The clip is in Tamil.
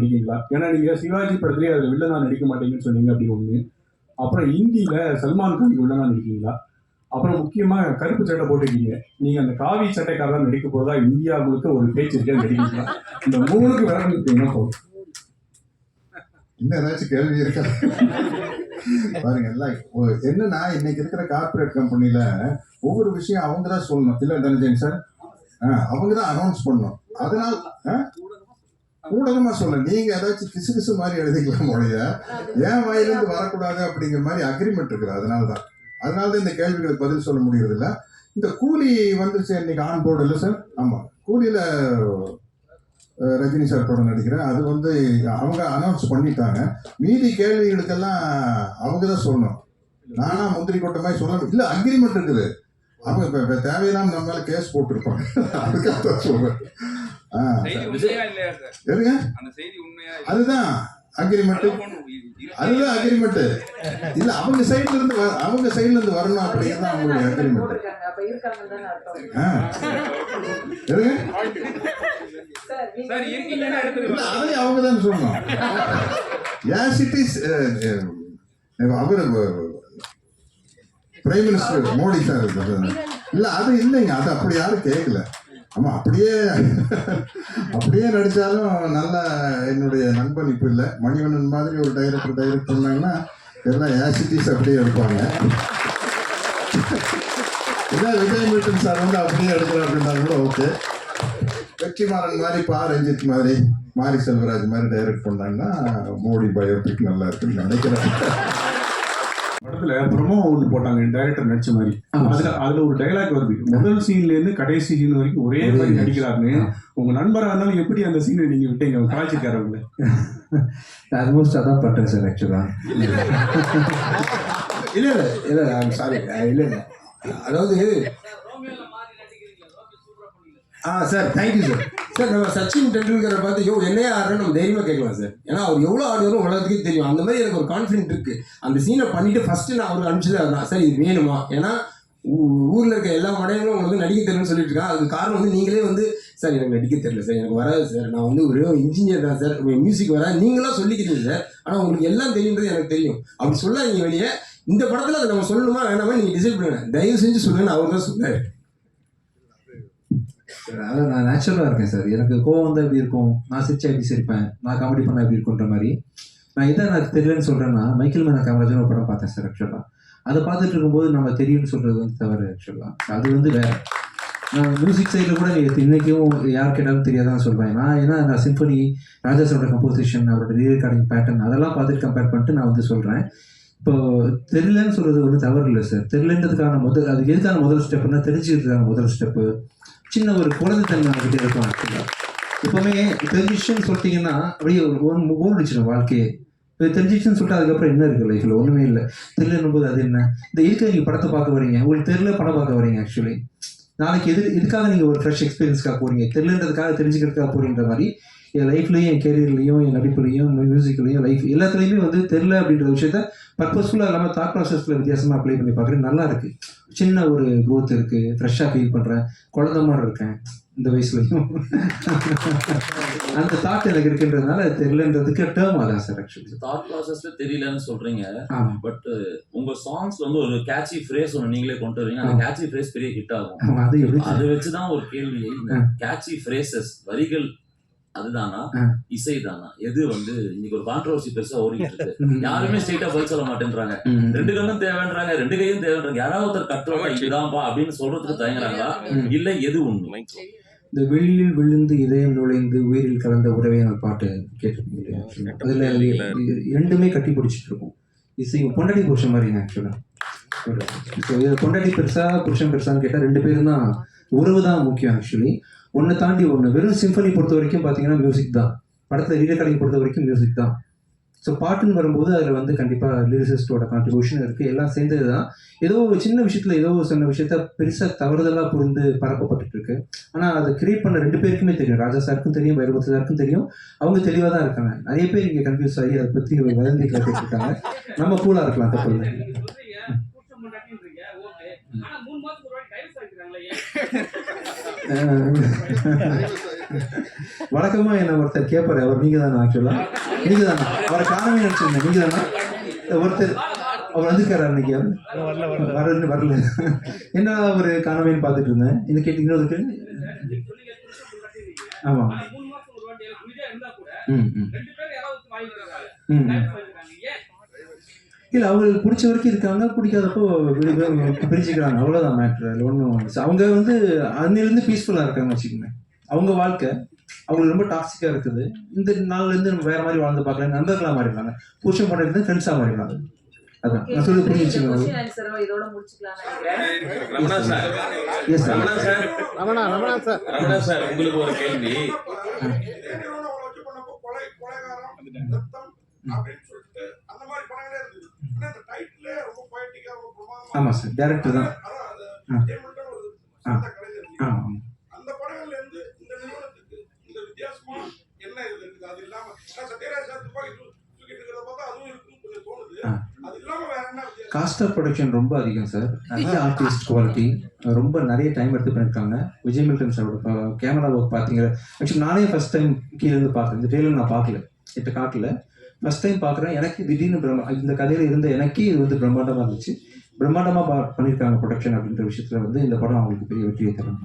நடிக்கீங்களா ஏன்னா நீங்க சிவாஜி படத்துலயே அதுல வில்லனா நடிக்க மாட்டீங்கன்னு சொன்னீங்க அப்படின்னு ஒண்ணு. அப்புறம் ஹிந்தியில சல்மான் கான் வில்லனா நடிக்கீங்களா அப்புறம் முக்கியமா கருப்பு சட்டை போட்டிருக்கீங்க நீங்க அந்த காவி சட்டைக்காரதான் நடிக்க போதா இந்தியா முழுக்க ஒரு பேச்சு இருக்கே நடிக்கீங்களா இந்த மூணுக்கு விளக்கம் என்ன போதும் இன்னும் ஏதாச்சும் கேள்வி இருக்கா? பாருங்க எல்லாம் என்னன்னா இன்னைக்கு இருக்கிற கார்ப்பரேட் கம்பெனில ஒவ்வொரு விஷயம் அவங்க தான் சொல்லணும். இல்ல தனஜன் சார்? அவங்க தான் அனௌன்ஸ் பண்ணணும். அதனால ஆ? ஊடகமா சொல்ல. நீங்க ஏதாச்சும் கிசு கிசு மாதிரி எழுதிக்கலாம் மொழிய. ஏன் வாயிலிருந்து வரக்கூடாது அப்படிங்கிற மாதிரி அக்ரிமெண்ட் இருக்குது. அதனால தான் அதனால தான் இந்த கேள்விகளுக்கு பதில் சொல்ல முடியறது இல்ல இந்த கூலி வந்துருச்சு இன்னைக்கு ஆன் போர்டு இல்லை சார் ஆமா. கூலியில ரஜினி சார் படம் நடிக்கிறேன். அது வந்து அவங்க அனௌன்ஸ் பண்ணிட்டாங்க. மீதி கேள்விகளுக்கெல்லாம் அவங்க தான் சொல்லணும். நானா முந்திரி கொட்ட மாதிரி சொல்ல இல்ல அக்ரிமெண்ட் இருக்குது. அவங்க இப்ப இப்ப தேவையில்லாம நம்ம மேல கேஸ் போட்டிருப்பாங்க. அதுக்காக தான் சொல்றேன். அதுதான் அக்ரிமெண்ட் அதுதான் அக்ரிமெண்ட் இல்ல அவங்க சைடுல இருந்து அவங்க சைடுல இருந்து வரணும் அப்படிங்கிறது தான் அவங்களுடைய அக்ரிமெண்ட் அதை அவங்க தான் சொல்லணும். ஏன் சிட்டிஸ் அவர் பிரைம் மினிஸ்டர் மோடி சார். இல்ல அது இல்லைங்க. அது அப்படி யாரும் கேட்கல ஆமாம் அப்படியே அப்படியே நடித்தாலும் நல்ல என்னுடைய நண்பன் இப்போ இல்லை. மணிவண்ணன் மாதிரி ஒரு டைரக்டர் டைரக்ட் பண்ணாங்கன்னா எல்லாம் ஆசிட்டிஸ் அப்படியே எடுப்பாங்க. இதான் விஜய் மில்டன் சார் வந்து அப்படியே எடுக்கிறோம் அப்படின்னா கூட ஓகே வெற்றிமாறன் மாதிரி பா. ரஞ்சித் மாதிரி மாரி செல்வராஜ் மாதிரி டைரக்ட் பண்ணாங்கன்னா மோடி பயோபிக் நல்லா இருக்குன்னு நினைக்கிறேன். படத்துல ப்ரொமோ ஒன்று போட்டாங்க டைரக்டர் நடிச்ச மாதிரி. அதுல அதுல ஒரு டைலாக் வருது. முதல் சீன்ல இருந்து கடைசி சீன் வரைக்கும் ஒரே மாதிரி நடிக்கிறாருன்னு. உங்க நண்பரா இருந்தாலும் எப்படி அந்த சீனை நீங்க விட்டீங்க? காய்ச்சிக்காரவங்கள ஆல்மோஸ்ட் அதான் பட்டேன் சார் ஆக்சுவலாக இல்லை இல்லை. இல்லை சாரி இல்லை இல்லை. அதாவது ஆ sir thank you sir sir நம்ம சச்சின் டெண்டுல்கரை பார்த்து யோ என்னையா ஆடுறேன்னு நம்ம தைரியமாக கேட்கலாம் சார். ஏன்னா அவர் எவ்வளோ ஆடுவாரும் உலகத்துக்கே தெரியும். அந்த மாதிரி எனக்கு ஒரு கான்ஃபிடென்ட் இருக்கு. அந்த சீனை பண்ணிட்டு ஃபர்ஸ்ட் நான் அவருக்கு அனுப்பிச்சது அதுதான் சார் இது வேணுமா? ஏன்னா ஊரில் ஊர்ல இருக்க எல்லா மடையங்களும் உங்களுக்கு வந்து நடிக்க தெரியலன்னு சொல்லிட்டு இருக்கான் அதுக்கு காரணம் வந்து நீங்களே வந்து சார் எனக்கு நடிக்க தெரியல சார். எனக்கு வராது சார். நான் வந்து ஒரு இன்ஜினியர் தான் சார். மியூசிக் வராது. நீங்களாம் சொல்லிக்கிறீங்க சார். ஆனால் உங்களுக்கு எல்லாம் தெரியுன்றது எனக்கு தெரியும். அப்படி சொல்லாதீங்க வெளியே. இந்த படத்தில் அதை நம்ம சொல்லணுமா வேணாமா நீங்கள் டிசைட் பண்ணுங்க. தயவு செஞ்சு சொல்லுங்கன்னு அவர் தான் சொன்னார். அதான் நான் நேச்சுரலாக இருக்கேன் சார். எனக்கு கோவம் வந்தால் எப்படி இருக்கும்? நான் சிரிச்சா எப்படி சிரிப்பேன்? நான் காமெடி பண்ணால் எப்படி இருக்குன்ற மாதிரி. நான் இதை எனக்கு தெரியலன்னு சொல்கிறேன்னா மைக்கேல் மேன காமராஜன் ஒரு படம் பார்த்தேன் சார் ஆக்சுவலாக அதை பார்த்துட்டு இருக்கும்போது நம்ம தெரியும்னு சொல்கிறது வந்து தவறு ஆக்சுவலாக அது வந்து வேறு. நான் மியூசிக் சைடில் கூட எனக்கு இன்றைக்கும் யார் கேட்டாலும் தெரியாதான் சொல்வேன் நான் ஏன்னா நான் சிம்பனி ராஜா சாரோட கம்போசிஷன் அவரோட ரீ ரெக்கார்டிங் பேட்டர்ன் அதெல்லாம் பார்த்துட்டு கம்பேர் பண்ணிட்டு நான் வந்து சொல்கிறேன் இப்போ தெரியலன்னு சொல்கிறது ஒன்றும் தவறு இல்லை சார். தெரியலன்றதுக்கான முதல் அது எதுக்கான முதல் ஸ்டெப்னா தெரிஞ்சுக்கிறதுக்கான முதல் ஸ்டெப்பு சின்ன ஒரு குழந்தைத்தன்மை நம்மகிட்ட இருக்கும் ஆக்சுவலாக எப்பவுமே தெரிஞ்சிச்சுன்னு சொல்லிட்டீங்கன்னா அப்படியே ஒரு ஒன் ஓன் அடிச்சிடும் வாழ்க்கையே தெரிஞ்சிச்சுன்னு சொல்லிட்டு அதுக்கப்புறம் என்ன இருக்கு லைஃப்பில் ஒன்றுமே இல்லை. தெரியலன்னும் போது அது என்ன? இந்த இயற்கை நீங்கள் படத்தை பார்க்க வரீங்க உங்களுக்கு தெரியல படம் பார்க்க வரீங்க ஆக்சுவலி நாளைக்கு எது இதுக்காக நீங்கள் ஒரு ஃப்ரெஷ் எக்ஸ்பீரியன்ஸ்க்காக போறீங்க? தெரியலன்றதுக்காக தெரிஞ்சுக்கிறதுக்காக போறீன்ற மாதிரி என் லைஃப்லையும் என் கேரியர்லையும் என் நடிப்புலையும் மியூசிக்லையும் லைஃப் எல்லாத்துலேயுமே வந்து தெரில அப்படின்ற விஷயத்த பர்பஸ்ஃபுல்லாக இல்லாமல் தாட் ப்ராசஸில் வித்தியாசமாக அப்ளை பண்ணி பார்க்குறேன் நல்லா இருக்கு. சின்ன ஒரு க்ரோத் இருக்கு. ஃப்ரெஷ்ஷாக ஃபீல் பண்ணுறேன் குழந்த மாதிரி இருக்கேன். இந்த வயசுலையும் அந்த தாட் எனக்கு இருக்குன்றதுனால அது தெரியலன்றதுக்கு டேர்ம் அதான் சார் ஆக்சுவலி தாட் ப்ராசஸ்ல தெரியலன்னு சொல்றீங்க. பட் உங்க சாங்ஸ்ல வந்து ஒரு கேட்சி ஃப்ரேஸ் ஒன்று நீங்களே கொண்டு வரீங்க. அந்த. கேட்சி ஃப்ரேஸ் பெரிய ஹிட் ஆகும். அது அதை வச்சுதான் ஒரு கேள்வி. கேட்சி ஃப்ரேசஸ் வரிகள் அதுதானா? ஆ. இசை தானா எது வந்து இன்னைக்கு ஒரு கான்ட்ரவர்சி பெருசா ஓடிட்டு இருக்கு. யாருமே ஸ்ட்ரெயிட்டா பதில் சொல்ல மாட்டேன்றாங்க. ரெண்டு கண்ணும் தேவைன்றாங்க ரெண்டு கையும் தேவைன்றாங்க. யாராவது ஒருத்தர் கட்டுறதா இதுதான்ப்பா அப்படின்னு சொல்றதுக்கு தயங்குறாங்களா. இல்ல எது உண்மை? இந்த வெளியில் விழுந்து இதயம் நுழைந்து உயிரில் கலந்த உறவே அந்த பாட்டு கேட்டிருக்கீங்க அதுல ரெண்டுமே கட்டி பிடிச்சிட்டு இருக்கும் இசை பொண்டாட்டி புருஷன் மாதிரி ஆக்சுவலா ஸோ இது பொண்டாட்டி பெருசா புருஷன் பெருசான்னு கேட்டால் ரெண்டு பேரும் தான் உறவு தான் முக்கியம் ஆக்சுவலி ஒன்றை தாண்டி ஒன்று வெறும் சிம்பனி பொறுத்த வரைக்கும் பார்த்தீங்கன்னா மியூசிக் தான். படத்தில் ரீரெக்கார்டிங் பொறுத்த வரைக்கும் மியூசிக் தான். ஸோ பாட்டுன்னு வரும்போது அதில் வந்து கண்டிப்பாக லிரிசிஸ்டோட கான்ட்ரிபியூஷன் இருக்குது எல்லாம் சேர்ந்தது தான் ஏதோ ஒரு சின்ன விஷயத்தில் ஏதோ ஒரு சொன்ன விஷயத்த பெருசாக தவறுதலாக புரிந்து பரப்பப்பட்டுட்டு இருக்கு ஆனால் அதை கிரியேட் பண்ண ரெண்டு பேருக்குமே தெரியும். ராஜா சாருக்கும் தெரியும் வைரபத்து சாருக்கும் தெரியும். அவங்க தெளிவாக தான் இருக்காங்க. நிறைய பேர் இங்கே கன்ஃபியூஸ் ஆகி அதை பற்றி வதந்தி இருக்காங்க நம்ம கூலாக இருக்கலாம் தப்பு இல்லை. ஆனா மூணு மாசத்துக்கு ஒரு வாட்டி டைவர்ஸ் ஆகிக்கிறாங்களே ஏன்? அஹ் வழக்கமா என்ன ஒருத்தர் கேட்பாரு அவர் நீங்க தானே ஆக்சுவலா நீங்க அவரை காணவே நினைச்சிருந்தேன் நீங்க ஒருத்தர் அவர் வந்திருக்காரு அன்னைக்கு அவர் வரல வரல. என்ன ஒரு காணவேன்னு பார்த்துட்டு இருந்தேன்? இது கேட்டீங்கன்னா அதுக்கு ஆமாம் ஆமா. ம் ம். ம் ம். இல்ல அவங்களுக்கு பிடிச்ச வரைக்கும் இருக்காங்க பிடிக்காதப்போ பிரிச்சுக்கிறாங்க. அவ்வளவுதான் மேட்ரு அதில் ஒன்றும் அவங்க வந்து அன்னிலிருந்து பீஸ்ஃபுல்லா இருக்காங்க வச்சுக்கோங்க அவங்க வாழ்க்கை அவங்களுக்கு ரொம்ப டாக்ஸிக்கா இருக்குது. இந்த நாள்ல இருந்து நம்ம வேற மாதிரி வாழ்ந்து பார்க்கலாம் நண்பர்களா மாறிடுறாங்க புருஷன் பண்ணிட்டு ஃப்ரெண்ட்ஸா மாறிடுறாங்க அதான் நான் சொல்லி நினைக்கிறேன். Ramana sir. Yes sir Ramana sir. Ramana Ramana sir. Ramana sir உங்களுக்கு ஒரு கேள்வி. ஆமா சார் டேரக்டர் தான். ஆ. ஆமா ஆமா அந்த படங்கள்ல இருந்து இந்த நிறுவனத்துக்கு இந்த வித்தியாசமா என்ன இது இருக்குது அது இல்லாம நான் சத்யராஜ் சார் துப்பாக்கி தூ- தூக்கிட்டு இருக்கிறத பார்த்தா அதுவும் இருக்குன்னு கொஞ்சம் தோணுது ஆ. அது இல்லாம வேற என்ன வித்தியாசம் காஸ்ட் ஆஃப் ப்ரொடக்ஷன் ரொம்ப அதிகம் சார் நிறைய ஆர்டிஸ்ட் குவாலிட்டி ரொம்ப நிறைய டைம் எடுத்து பண்ணியிருக்காங்க. விஜய் மில்டன் சாரோட கேமரா ஒர்க் பார்த்தீங்க. ஆக்சுவலி நானே ஃபர்ஸ்ட் டைம் கீழே இருந்து பார்க்குறேன் இந்த ட்ரெயிலர் நான் பார்க்கல. இட்ட காட்டல. ஃபர்ஸ்ட் டைம் பார்க்குறேன். எனக்கு திடீர்னு பிரம்ம இந்த கதையில் இருந்த எனக்கே இது வந்து பிரம்மாண்டமாக இருந்துச்சு. பிரம்மாண்டமாக பண்ணியிருக்காங்க ப்ரொடக்ஷன் அப்படின்ற விஷயத்தில் வந்து இந்த படம் அவங்களுக்கு பெரிய வெற்றியை தரும்